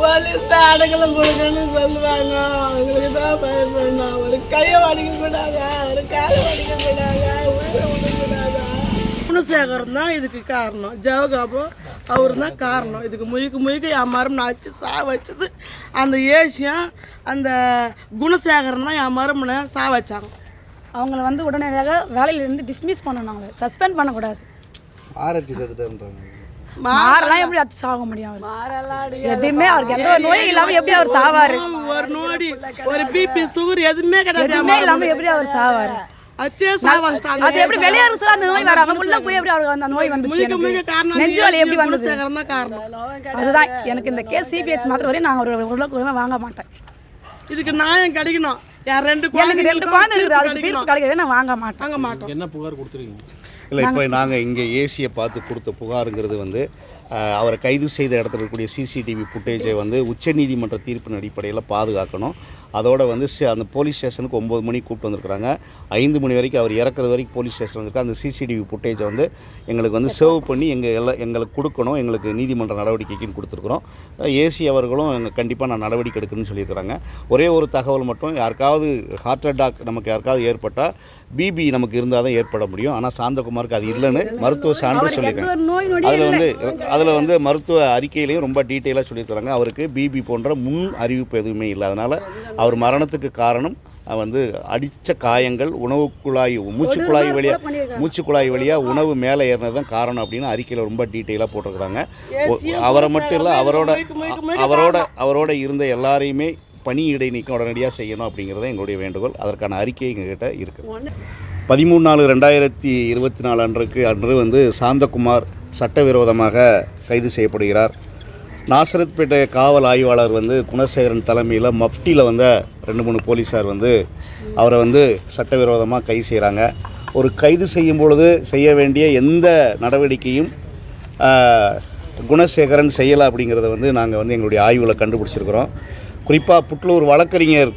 Police தான் அடங்கலம் கொடுக்கணும்னு சொல்லுவாங்க. அவங்களுக்கு தான் பயப்படணும் ஒரு கையை வடிக்க கூடாதா. ஒரு காலை வடிக்க கூடாதா. உயிரை விட குணசேகரம் தான் இதுக்கு காரணம். ஜவகாபோ அவர் தான் காரணம். இதுக்கு முழுக்க முழுக்க என் மரம் அடிச்சு சா வச்சது. அந்த ஏசியம் அந்த குணசேகரன் தான் என் மரமனை சா வச்சாங்க. அவங்கள வந்து உடனடியாக வேலையிலிருந்து டிஸ்மிஸ் பண்ணணும். அவங்கள சஸ்பெண்ட் பண்ணக்கூடாது. ஆரத்தி மாரெல்லாம் எப்படி அடிச்சு சாக முடியும் அவர்? எதுவுமே அவருக்கு எந்த ஒரு நோயும் இல்லாமல் எப்படி அவர் சாவாரு? ஒரு நோடி ஒரு பிபி சுகர் எதுவுமே கிடையாது எதுவுமே இல்லாமல் எப்படி அவர் சாவாரு? அது எப்படி வெளியாரு சொல்ல அந்த நோய் வராம உள்ள போய் எப்படி அவருக்கு அந்த நோய் வந்துச்சு காரணம் நெஞ்சு வலி எப்படி வந்தது? அதுதான். எனக்கு இந்த கேஸ் சிபிஎஸ் மாத்திரம் வரையும் நாங்கள் ஒரு உள்ள வாங்க மாட்டேன். இதுக்கு நியாயம் கிடைக்கணும். ரெண்டு எனக்கு ரெண்டு குழந்தை இருக்குது. அதுக்கு தீர்ப்பு கிடைக்கிறது நான் வாங்க மாட்டேன். வாங்க மாட்டோம். என்ன புகார் கொடுத்துருக்கீங்க? இல்லை இப்போ நாங்கள் இங்கே ஏசியை பார்த்து கொடுத்த புகாருங்கிறது வந்து அவரை கைது செய்த இடத்துல இருக்கக்கூடிய சிசிடிவி ஃபுட்டேஜை வந்து உச்சநீதிமன்ற தீர்ப்பின் அடிப்படையில் பாதுகாக்கணும். அதோட வந்து சி- அந்த போலீஸ் ஸ்டேஷனுக்கு ஒம்பது மணிக்கு கூப்பிட்டு வந்திருக்கிறாங்க. ஐந்து மணி வரைக்கும் அவர் இறக்குறது வரைக்கும் போலீஸ் ஸ்டேஷன் வந்திருக்கு அந்த சிசிடிவி ஃபுட்டேஜை வந்து எங்களுக்கு வந்து சேவ் பண்ணி எங்கள் எல்லாம் எங்களுக்கு கொடுக்கணும். எங்களுக்கு நீதிமன்ற நடவடிக்கைக்குன்னு கொடுத்துருக்குறோம். ஏசி அவர்களும் எங்கள் கண்டிப்பாக நான் நடவடிக்கை எடுக்கணும்னு சொல்லியிருக்கிறாங்க. ஒரே ஒரு தகவல் மட்டும் யாருக்காவது ஹார்ட் அட்டாக் நமக்கு யாருக்காவது ஏற்பட்டால் பிபி நமக்கு இருந்தால் தான் ஏற்பட முடியும். ஆனால் சாந்தகுமாருக்கு அது இல்லைன்னு மருத்துவ சான்று சொல்லியிருக்காங்க. அதில் வந்து அதில் வந்து மருத்துவ அறிக்கையிலையும் ரொம்ப டீட்டெயிலாக சொல்லியிருக்கிறாங்க. அவருக்கு பிபி போன்ற முன் அறிவிப்பு எதுவுமே இல்லை அதனால் அவர் மரணத்துக்கு காரணம் வந்து அடித்த காயங்கள் உணவு குழாய் மூச்சு குழாய் வழியாக மூச்சு குழாய் வழியாக உணவு மேலே ஏறினது தான் காரணம் அப்படின்னு அறிக்கையில் ரொம்ப டீட்டெயிலாக போட்டிருக்கிறாங்க. அவரை மட்டும் இல்லை அவரோட அவரோட அவரோட இருந்த எல்லாரையுமே பணி இடைநீக்கம் உடனடியாக செய்யணும் அப்படிங்கிறது எங்களுடைய வேண்டுகோள். அதற்கான அறிக்கை எங்ககிட்ட இருக்குது. பதிமூணு நாலு ரெண்டாயிரத்தி இருபத்தி நாலு அன்றைக்கு அன்று வந்து சாந்தகுமார் சட்டவிரோதமாக கைது செய்யப்படுகிறார். நாசரத்பேட்டை காவல் ஆய்வாளர் வந்து குணசேகரன் தலைமையில் மஃப்டியில் வந்த ரெண்டு மூணு போலீஸார் வந்து அவரை வந்து சட்டவிரோதமாக கைது செய்கிறாங்க ஒரு கைது செய்யும் பொழுது செய்ய வேண்டிய எந்த நடவடிக்கையும் குணசேகரன் செய்யலை அப்படிங்கிறத வந்து நாங்கள் வந்து எங்களுடைய ஆய்வில் கண்டுபிடிச்சிருக்கிறோம். குறிப்பாக புட்லூர் வழக்கறிஞர்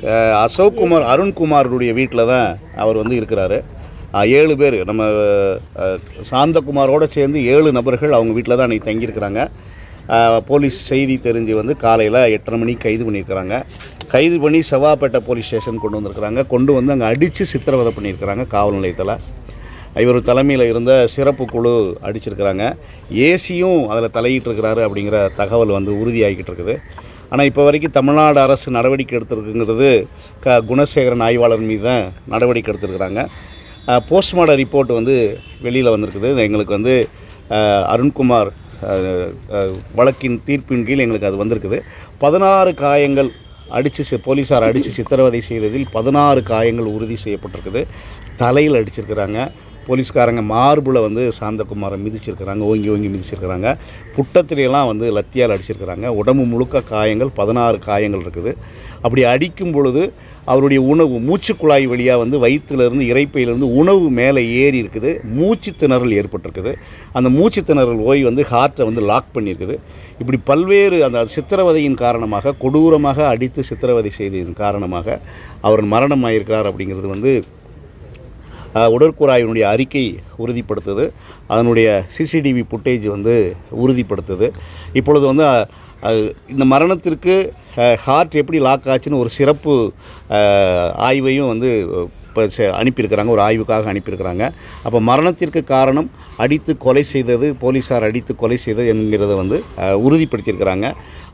அசோக்குமார் அருண்குமாருடைய வீட்டில் தான் அவர் வந்து இருக்கிறாரு. ஏழு பேர் நம்ம சாந்தகுமாரோடு சாந்தகுமாரோட சேர்ந்து ஏழு நபர்கள் அவங்க வீட்டில் தான் அன்றைக்கி தங்கியிருக்கிறாங்க. போலீஸ் செய்தி தெரிஞ்சு வந்து காலையில் எட்டரை மணிக்கு கைது பண்ணியிருக்கிறாங்க. கைது பண்ணி செவ்வாப்பேட்டை போலீஸ் ஸ்டேஷன் கொண்டு வந்திருக்கிறாங்க. கொண்டு வந்து அங்கே அடித்து சித்திரவதை பண்ணியிருக்கிறாங்க காவல் நிலையத்தில். இவர் தலைமையில் இருந்த சிறப்பு குழு அடிச்சிருக்கிறாங்க. ஏசியும் அதில் தலையிட்டிருக்கிறாரு அப்படிங்கிற தகவல் வந்து உறுதியாகிக்கிட்டு இருக்குது. ஆனால் இப்போ வரைக்கும் தமிழ்நாடு அரசு நடவடிக்கை எடுத்திருக்குங்கிறது க குணசேகரன் ஆய்வாளர் மீது தான் நடவடிக்கை எடுத்திருக்கிறாங்க. போஸ்ட்மார்ட்டம் ரிப்போர்ட் வந்து வெளியில் வந்திருக்குது. எங்களுக்கு வந்து அருண்குமார் வழக்கின் தீர்ப்பின் கீழ் எங்களுக்கு அது வந்திருக்குது. பதினாறு காயங்கள் அடித்து போலீஸார் அடித்து சித்திரவதை செய்ததில் பதினாறு காயங்கள் உறுதி செய்யப்பட்டிருக்குது. தலையில் அடிச்சிருக்கிறாங்க. போலீஸ்காரங்க மார்பில் வந்து சாந்தகுமாரை மிதிச்சிருக்கிறாங்க ஓங்கி ஓங்கி மிதிச்சிருக்கிறாங்க. புட்டத்திலையெல்லாம் வந்து லத்தியால் அடிச்சிருக்கிறாங்க. உடம்பு முழுக்க காயங்கள் பதினாறு காயங்கள் இருக்குது. அப்படி அடிக்கும் பொழுது அவருடைய உணவு மூச்சு குழாய் வழியாக வந்து வயிற்றுலேருந்து இறைப்பையிலேருந்து உணவு மேலே ஏறி இருக்குது. மூச்சு திணறல் ஏற்பட்டிருக்குது. அந்த மூச்சு திணறல் ஓய் வந்து ஹார்ட்டை வந்து லாக் பண்ணியிருக்குது. இப்படி பல்வேறு அந்த சித்திரவதையின் காரணமாக கொடூரமாக அடித்து சித்திரவதை செய்ததன் காரணமாக அவர் மரணமாயிருக்கிறார் அப்படிங்கிறது வந்து உடற்கூறாய்வினுடைய அறிக்கை உறுதிப்படுத்துது. அதனுடைய சிசிடிவி ஃபுட்டேஜ் வந்து உறுதிப்படுத்துது. இப்பொழுது வந்து இந்த மரணத்திற்கு ஹார்ட் எப்படி லாக் ஆச்சுன்னு ஒரு சிறப்பு ஆய்வையும் வந்து இப்போ அனுப்பியிருக்கிறாங்க ஒரு ஆய்வுக்காக அனுப்பியிருக்கிறாங்க. அப்போ மரணத்திற்கு காரணம் அடித்து கொலை செய்தது போலீஸார் அடித்து கொலை செய்தது என்கிறத வந்து உறுதிப்படுத்தியிருக்கிறாங்க.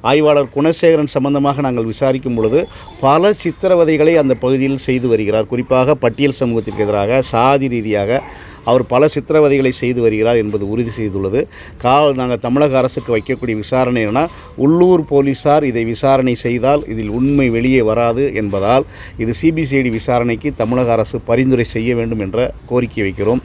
ஆய்வாளர் குணசேகரன் சம்பந்தமாக நாங்கள் விசாரிக்கும் பொழுது பல சித்திரவதைகளை அந்த பகுதியில் செய்து வருகிறார். குறிப்பாக பட்டியல் சமூகத்திற்கு எதிராக சாதி ரீதியாக அவர் பல சித்திரவதைகளை செய்து வருகிறார் என்பது உறுதி செய்துள்ளது. கா நாங்கள் தமிழக அரசுக்கு வைக்கக்கூடிய விசாரணை என்னென்னா உள்ளூர் போலீஸார் இதை விசாரணை செய்தால் இதில் உண்மை வெளியே வராது என்பதால் இது சிபிசிஐடி விசாரணைக்கு தமிழக அரசு பரிந்துரை செய்ய வேண்டும் என்ற கோரிக்கை வைக்கிறோம்.